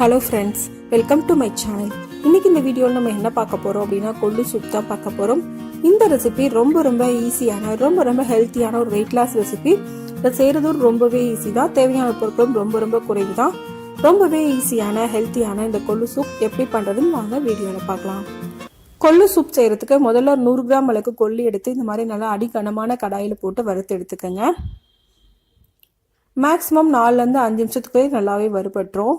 Hello friends welcome to my channel இன்னைக்கு இந்த வீடியோவில் நம்ம என்ன பார்க்க போகிறோம் அப்படின்னா கொள்ளு சூப் தான் பார்க்க போகிறோம் இந்த ரெசிபி ரொம்ப ரொம்ப ஈஸியான ரொம்ப ரொம்ப ஹெல்த்தியான ஒரு வெயிட் லாஸ் ரெசிபி இதை செய்கிறதும் ரொம்பவே ஈஸி தான். தேவையான பொருட்களும் ரொம்ப ரொம்ப குறைவு தான். ரொம்பவே ஈஸியான ஹெல்த்தியான இந்த கொள்ளு சூப் எப்படி பண்ணுறதுன்னு வாங்க வீடியோவில் பார்க்கலாம். கொள்ளு சூப் செய்கிறதுக்கு முதல்ல நூறு கிராம் அளவுக்கு கொள்ளு எடுத்து இந்த மாதிரி நல்லா அடிக்கனமான கடாயில் போட்டு வறுத்து எடுத்துக்கோங்க. மேக்ஸிமம் நாலுலேருந்து அஞ்சு நிமிஷத்துக்கு நல்லாவே வறுபட்டுரும்.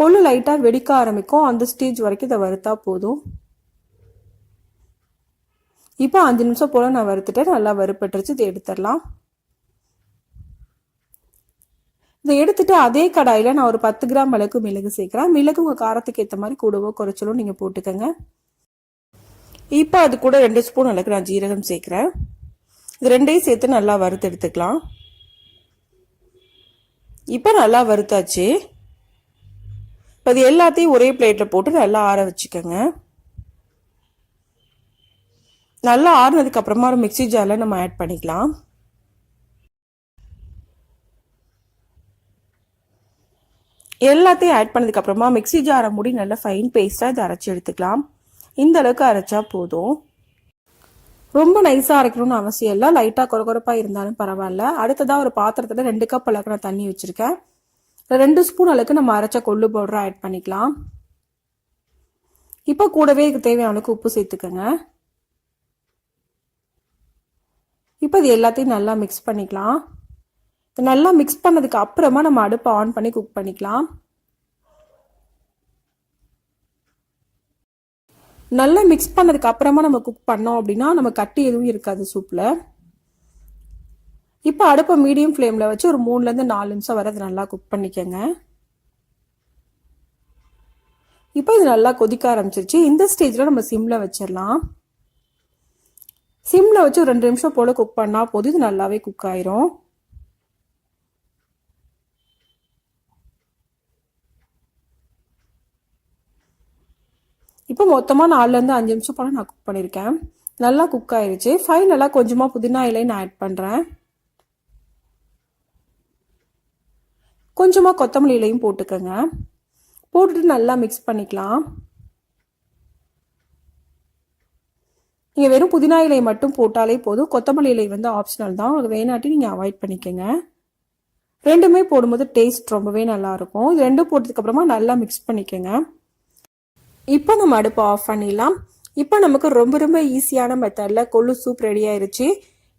கொள்ளு லைட்டாக வெடிக்க ஆரம்பிக்கும். அந்த ஸ்டேஜ் வரைக்கும் இதை வறுத்தா போதும். இப்போ அஞ்சு நிமிஷம் போல் நான் வறுத்துட்டேன். நல்லா வறுப்பட்டுருச்சு. இதை எடுத்துடலாம். இதை எடுத்துட்டு அதே கடாயில் நான் ஒரு பத்து கிராம் அளவுக்கு மிளகு சேர்க்குறேன். மிளகு உங்கள் காரத்துக்கு ஏற்ற மாதிரி கூடவோ குறைச்சலோ நீங்கள் போட்டுக்கோங்க. இப்போ அது கூட ரெண்டு ஸ்பூன் அளவுக்கு நான் ஜீரகம் சேர்க்குறேன். இது ரெண்டையும் சேர்த்து நல்லா வறுத்து எடுத்துக்கலாம். இப்போ நல்லா வறுத்தாச்சு. இப்போ அது எல்லாத்தையும் ஒரே பிளேட்டில் போட்டு நல்லா ஆற வச்சுக்கோங்க. நல்லா ஆறுனதுக்கு அப்புறமா ஒரு மிக்சி ஜாரில் நம்ம ஆட் பண்ணிக்கலாம். எல்லாத்தையும் ஆட் பண்ணதுக்கு அப்புறமா மிக்சி ஜாரை மூடி நல்லா ஃபைன் பேஸ்ட்டாக இதை அரைச்சி எடுத்துக்கலாம். இந்த அளவுக்கு அரைச்சா போதும். ரொம்ப நைஸாக அரைக்கணும்னு அவசியம் இல்லை. லைட்டாக குறகுறப்பாக இருந்தாலும் பரவாயில்ல. அடுத்ததாக ஒரு பாத்திரத்தில் ரெண்டு கப் அளவுக்கு நான் தண்ணி வச்சுருக்கேன். ரெண்டு ஸ்பூன் அளவுக்கு நம்ம அரைச்ச கொள்ளு பவுடரை ஆட் பண்ணிக்கலாம். இப்போ கூடவே இதுக்கு தேவையான அளவுக்கு உப்பு சேர்த்துக்கோங்க. இப்போ இது எல்லாத்தையும் நல்லா மிக்ஸ் பண்ணிக்கலாம். இது நல்லா மிக்ஸ் பண்ணதுக்கு அப்புறமா நம்ம அடுப்பை ஆன் பண்ணி குக் பண்ணிக்கலாம். நல்லா மிக்ஸ் பண்ணதுக்கு அப்புறமா நம்ம குக் பண்ணோம் அப்படின்னா நம்ம கட்டி எதுவும் இருக்காது சூப்பில் இப்போ அடுப்பை மீடியம் ஃப்ளேமில் வச்சு ஒரு மூணுலேருந்து நாலு நிமிஷம் வரை அதை நல்லா குக் பண்ணிக்கோங்க. இப்போ இது நல்லா கொதிக்க ஆரம்பிச்சிருச்சு. இந்த ஸ்டேஜில் நம்ம சிம்மில் வச்சிடலாம். சிம்மில் வச்சு ஒரு ரெண்டு நிமிஷம் போல் குக் பண்ணால் போதும். இது நல்லாவே குக் ஆயிரும். இப்போ மொத்தமாக நாலுலேருந்து அஞ்சு நிமிஷம் போல் நான் குக் பண்ணியிருக்கேன் நல்லா குக் ஆயிடுச்சு ஃபைனலாக கொஞ்சமாக புதினா இலையை நான் ஆட் பண்ணுறேன் கொஞ்சமாக கொத்தமல்லி இலையும் போட்டுக்கோங்க. போட்டுட்டு நல்லா மிக்ஸ் பண்ணிக்கலாம். நீங்கள் வெறும் புதினா இலை மட்டும் போட்டாலே போதும். கொத்தமல்லி இலை வந்து ஆப்ஷனல் தான். உங்களுக்கு வேணாட்டி நீங்கள் அவாய்ட் பண்ணிக்கோங்க. ரெண்டுமே போடும்போது டேஸ்ட் ரொம்பவே நல்லாயிருக்கும். இது ரெண்டும் போட்டதுக்கப்புறமா நல்லா மிக்ஸ் பண்ணிக்கோங்க. இப்போ நம்ம அடுப்பை ஆஃப் பண்ணிடலாம். இப்போ நமக்கு ரொம்ப ரொம்ப ஈஸியான மெத்தடில் கொள்ளு சூப் ரெடி ஆயிடுச்சு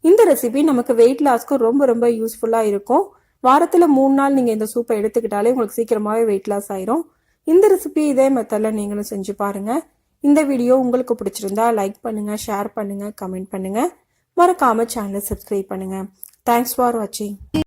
இந்த ரெசிபி நமக்கு வெயிட் லாஸ்க்கு ரொம்ப ரொம்ப யூஸ்ஃபுல்லாக இருக்கும். வாரத்தில் மூணு நாள் நீங்கள் இந்த சூப்பை எடுத்துக்கிட்டாலே உங்களுக்கு சீக்கிரமாகவே வெயிட் லாஸ் ஆயிரும். இந்த ரெசிபி இதே மெத்தடில் நீங்களும் செஞ்சு பாருங்கள் இந்த வீடியோ உங்களுக்கு பிடிச்சிருந்தா லைக் பண்ணுங்கள் ஷேர் பண்ணுங்கள் கமெண்ட் பண்ணுங்கள் மறக்காமல் சேனலை சப்ஸ்கிரைப் பண்ணுங்கள் தேங்க்ஸ் ஃபார் வாட்சிங்